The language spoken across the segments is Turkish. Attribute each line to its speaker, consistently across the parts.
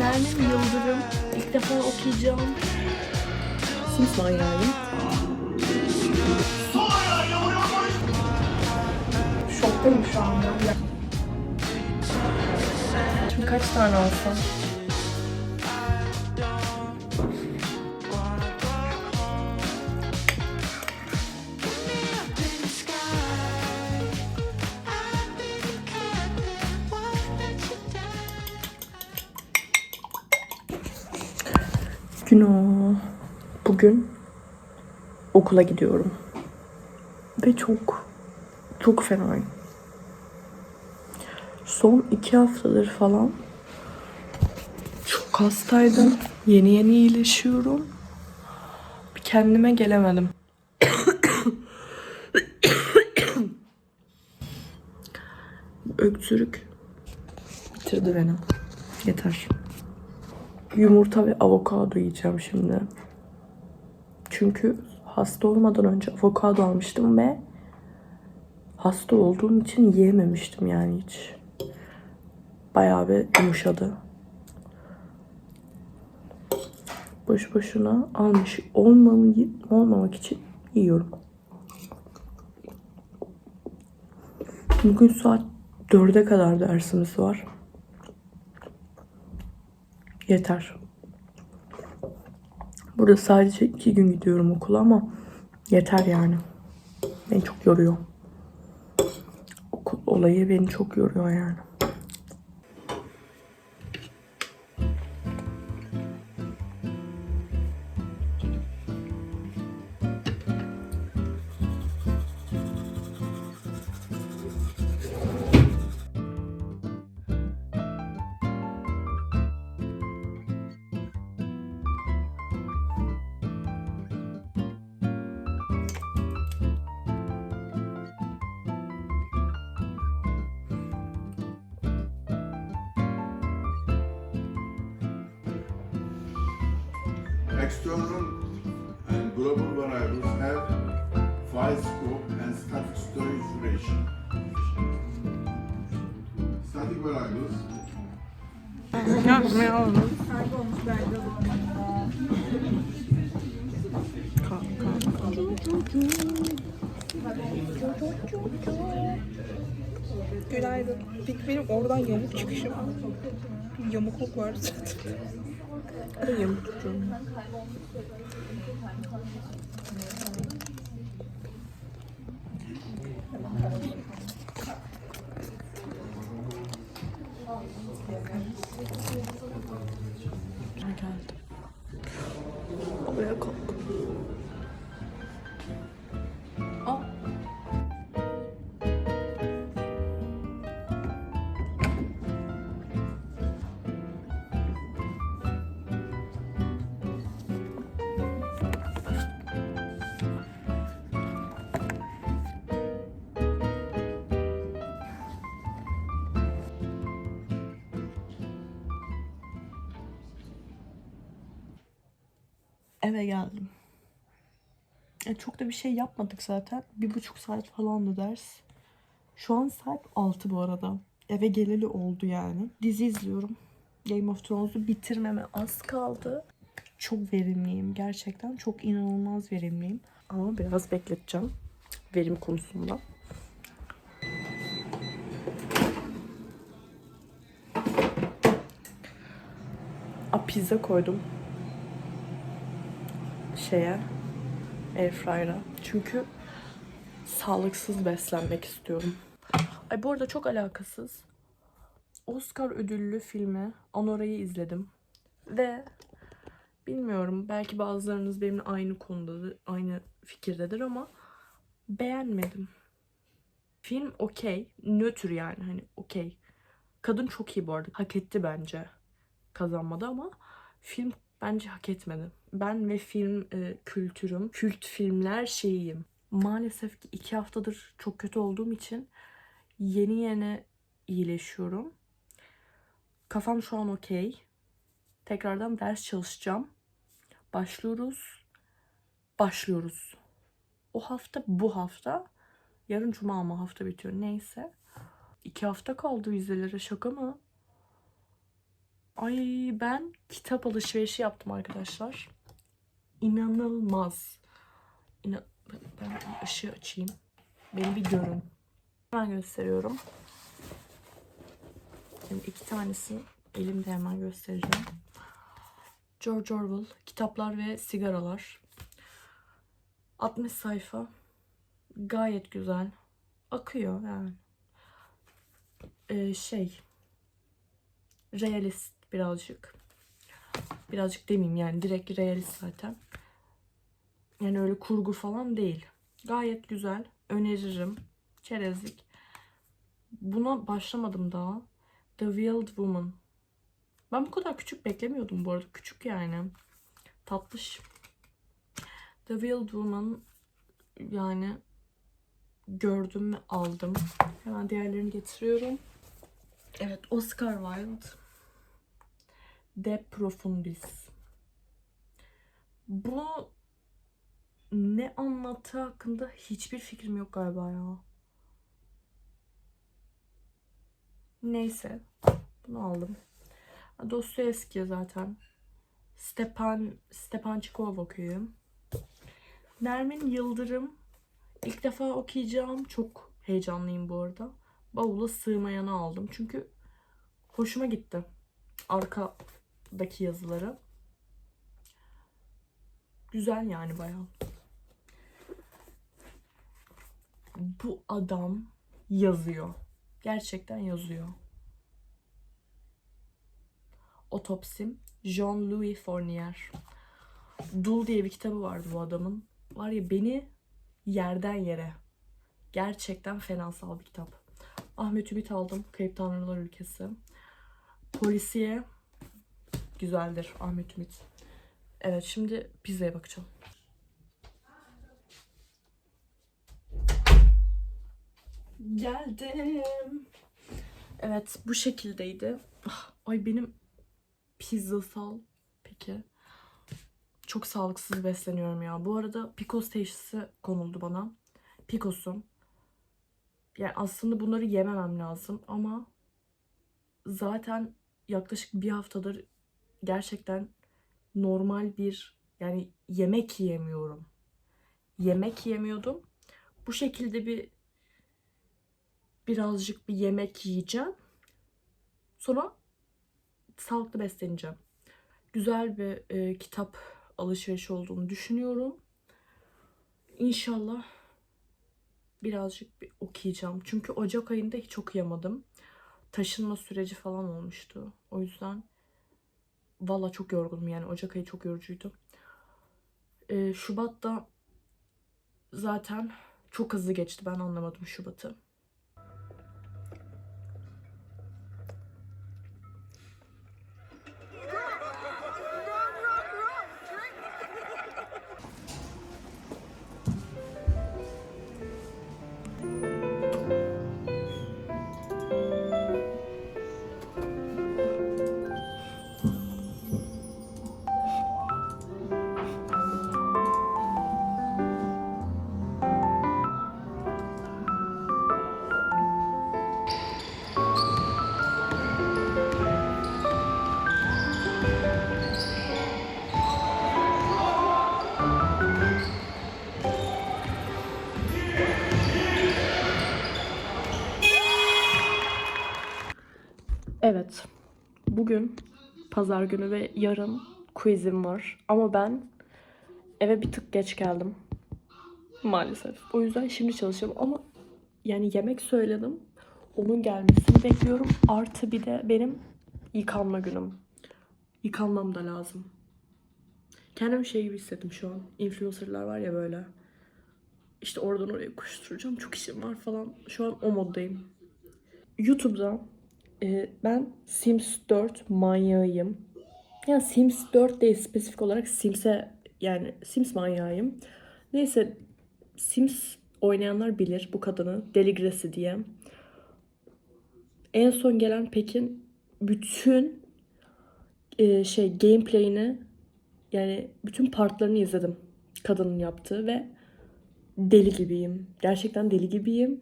Speaker 1: Nermin Yıldırım. İlk defa okuyacağım. Sims manyağıyım. Şoktayım şu anda. Şimdi kaç tane alsam? Günah. Bugün okula gidiyorum. Ve çok, çok fenayım. Son iki haftadır falan çok hastaydım. Yeni yeni iyileşiyorum. Bir kendime gelemedim. Öksürük bitirdi beni. Yeter. Yumurta ve avokado yiyeceğim şimdi. Çünkü hasta olmadan önce avokado almıştım ve hasta olduğum için yiyememiştim yani hiç. Bayağı bir yumuşadı. Boş boşuna almış olmamı, olmamak için yiyorum. Bugün saat 4'e kadar dersimiz var. Yeter. Burada sadece iki gün gidiyorum okula ama yeter yani. Beni çok yoruyor. Okul olayı beni çok yoruyor yani.
Speaker 2: Global variables have file scope and static storage duration. Static variables
Speaker 3: Günaydın. Peki benim oradan yamuk çıkışım. Yamukluk var zaten.
Speaker 1: Yamuk tutuyorum. Eve geldim. E, çok da bir şey yapmadık zaten. Bir buçuk saat falandı ders. Şu an saat 6 bu arada. Eve geleli oldu yani. Dizi izliyorum. Game of Thrones'u bitirmeme az kaldı. Çok verimliyim gerçekten. Çok inanılmaz verimliyim. Ama biraz bekleteceğim. Verim konusunda. A pizza koydum şeye airfryer'a. Çünkü sağlıksız beslenmek istiyorum. Ay bu arada çok alakasız. Oscar ödüllü filmi Anora'yı izledim. Ve bilmiyorum belki bazılarınız benimle aynı konudadır, aynı fikirdedir ama beğenmedim. Film okey. Nötr yani hani okey. Kadın çok iyi bu arada. Hak etti bence. Kazanmadı ama film bence hak etmedi. Ben ve film e, kültürüm, kült filmler şeyiyim. Maalesef ki iki haftadır çok kötü olduğum için yeni yeni iyileşiyorum. Kafam şu an okey. Tekrardan ders çalışacağım. Başlıyoruz. Başlıyoruz. O hafta bu hafta. Yarın cuma ama hafta bitiyor. Neyse. İki hafta kaldı vizelere şaka mı? Ay ben kitap alışverişi yaptım arkadaşlar. İnanılmaz. İna ben ışığı açayım. Beni bir görün. Hemen gösteriyorum. Şimdi iki tanesi elimde hemen göstereceğim. George Orwell, kitaplar ve sigaralar. 60 sayfa. Gayet güzel. Akıyor yani. Ee, şey. Realist birazcık. Birazcık demeyeyim yani direkt realist zaten. Yani öyle kurgu falan değil. Gayet güzel. Öneririm. Çerezlik. Buna başlamadım daha. The Wild Woman. Ben bu kadar küçük beklemiyordum bu arada. Küçük yani. Tatlış. The Wild Woman yani gördüm ve aldım. Hemen diğerlerini getiriyorum. Evet Oscar Wilde. De Profundis. Bu ne anlattığı hakkında hiçbir fikrim yok galiba ya. Neyse. Bunu aldım. Dostoyevski zaten. Stepan Stepan Çikov okuyorum. Nermin Yıldırım. İlk defa okuyacağım. Çok heyecanlıyım bu arada. Bavula sığmayanı aldım. Çünkü hoşuma gitti. Arkadaki yazıları. Güzel yani bayağı. Bu adam yazıyor. Gerçekten yazıyor. Otopsim. Jean-Louis Fournier. Dul diye bir kitabı vardı bu adamın. Var ya beni yerden yere. Gerçekten fenasal bir kitap. Ahmet Ümit aldım. Kayıp Tanrılar Ülkesi. Polisiye. Güzeldir Ahmet Ümit. Evet şimdi pizzaya bakacağım. Geldim. Evet bu şekildeydi. Ah, Ay benim pizzasal peki. Çok sağlıksız besleniyorum ya. Bu arada Picos teşhisi konuldu bana. Picos'um. Yani aslında bunları yememem lazım ama zaten yaklaşık bir haftadır gerçekten normal bir yani yemek yiyemiyorum. Yemek yemiyordum. Bu şekilde bir birazcık bir yemek yiyeceğim. Sonra sağlıklı besleneceğim. Güzel bir e, kitap alışverişi olduğunu düşünüyorum. İnşallah birazcık bir okuyacağım. Çünkü Ocak ayında hiç okuyamadım. Taşınma süreci falan olmuştu. O yüzden valla çok yorgunum yani. Ocak ayı çok yorucuydu. E, Şubat'ta zaten çok hızlı geçti. Ben anlamadım Şubat'ı. Evet. Bugün pazar günü ve yarın quizim var. Ama ben eve bir tık geç geldim. Maalesef. O yüzden şimdi çalışıyorum ama yani yemek söyledim. Onun gelmesini bekliyorum. Artı bir de benim yıkanma günüm. Yıkanmam da lazım. Kendimi şey gibi hissettim şu an. Influencerlar var ya böyle. İşte oradan oraya koşturacağım. Çok işim var falan. Şu an o moddayım. YouTube'da ee, ben Sims 4 manyağıyım. Yani Sims 4 değil spesifik olarak Sims'e yani Sims manyağıyım. Neyse Sims oynayanlar bilir bu kadını. Deli Gracie diye. En son gelen Pekin bütün e, şey gameplay'ini yani bütün partlarını izledim. Kadının yaptığı ve deli gibiyim. Gerçekten deli gibiyim.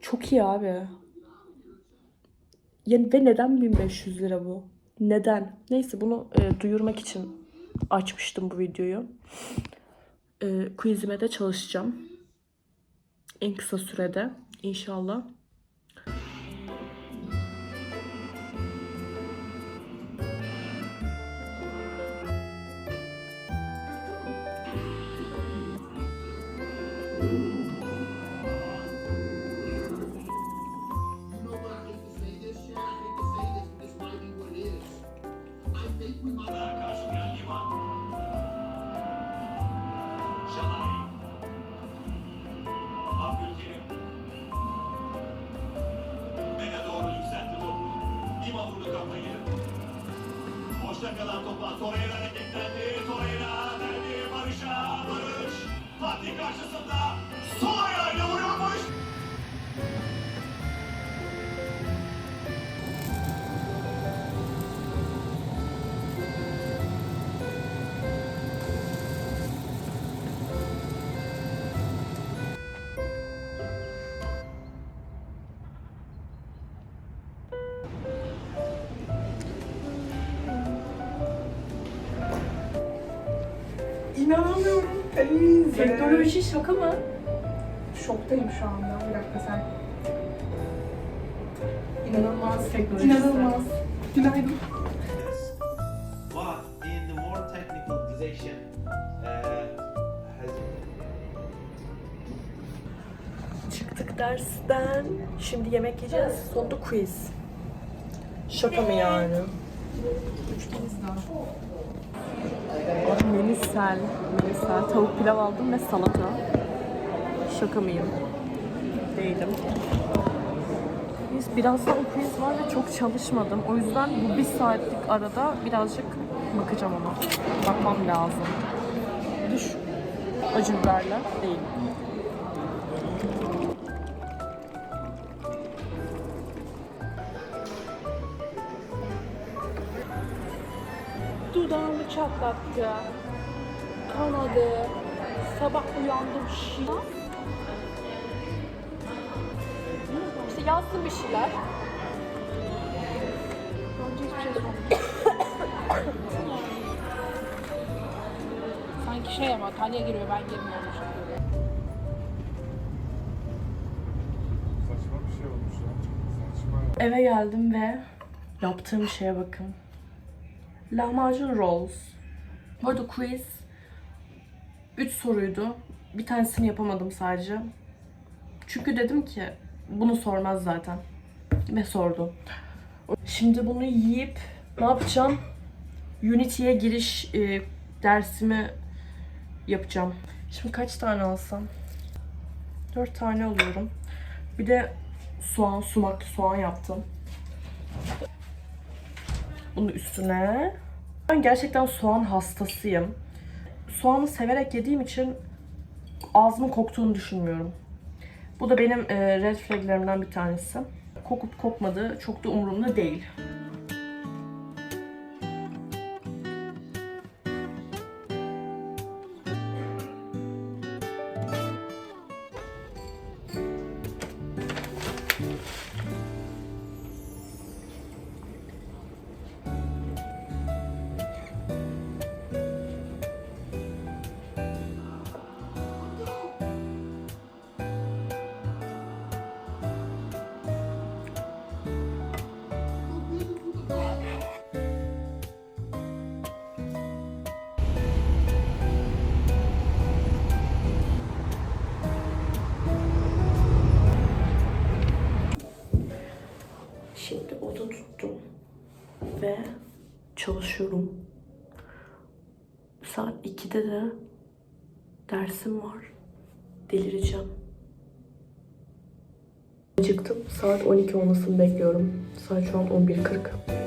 Speaker 1: Çok iyi abi. Yani ve neden 1500 lira bu? Neden? Neyse bunu e, duyurmak için açmıştım bu videoyu. E, quizime de çalışacağım. En kısa sürede inşallah.
Speaker 4: Boşta kalan topa Torreira hareketlendi. Torreira verdi Barış'a. Barış. Fatih karşısında. Sol
Speaker 3: İnanamıyorum. Alize.
Speaker 1: Teknoloji şaka mı?
Speaker 3: Şoktayım şu anda. Bir dakika sen. İnanılmaz.
Speaker 1: Teknoloji.
Speaker 3: İnanılmaz. Günaydın.
Speaker 5: But in the more technical position, uh, has
Speaker 1: Çıktık dersten. Şimdi yemek yiyeceğiz. Sonunda quiz. Şaka mı yani? Menisel. Menisel. Tavuk pilav aldım ve salata. Şaka mıyım? Değilim. Biz birazdan quiz var ve çok çalışmadım. O yüzden bu bir saatlik arada birazcık bakacağım ona. Bakmam lazım. Düş. Acı biberler değil.
Speaker 6: Dudağımı çatlattı. Kanadı. Sabah uyandım şi. İşte yazdım bir şeyler. Önce hiçbir şey sormadım. Sanki şey ama Talya giriyor ben girmiyorum.
Speaker 2: Saçma bir şey.
Speaker 1: Eve geldim ve yaptığım şeye bakın. Lahmacun rolls. Bu arada quiz 3 soruydu. Bir tanesini yapamadım sadece. Çünkü dedim ki bunu sormaz zaten. Ve sordu. Şimdi bunu yiyip ne yapacağım? Unity'ye giriş e, dersimi yapacağım. Şimdi kaç tane alsam? 4 tane alıyorum. Bir de soğan, sumak, soğan yaptım. Bunun üstüne ben gerçekten soğan hastasıyım. Soğanı severek yediğim için ağzımın koktuğunu düşünmüyorum. Bu da benim e, red flaglerimden bir tanesi. Kokup kokmadığı çok da umurumda değil. Ve çalışıyorum. Saat 2'de de dersim var. Delireceğim. Çıktım. Saat 12 olmasını bekliyorum. Saat şu an 11.40.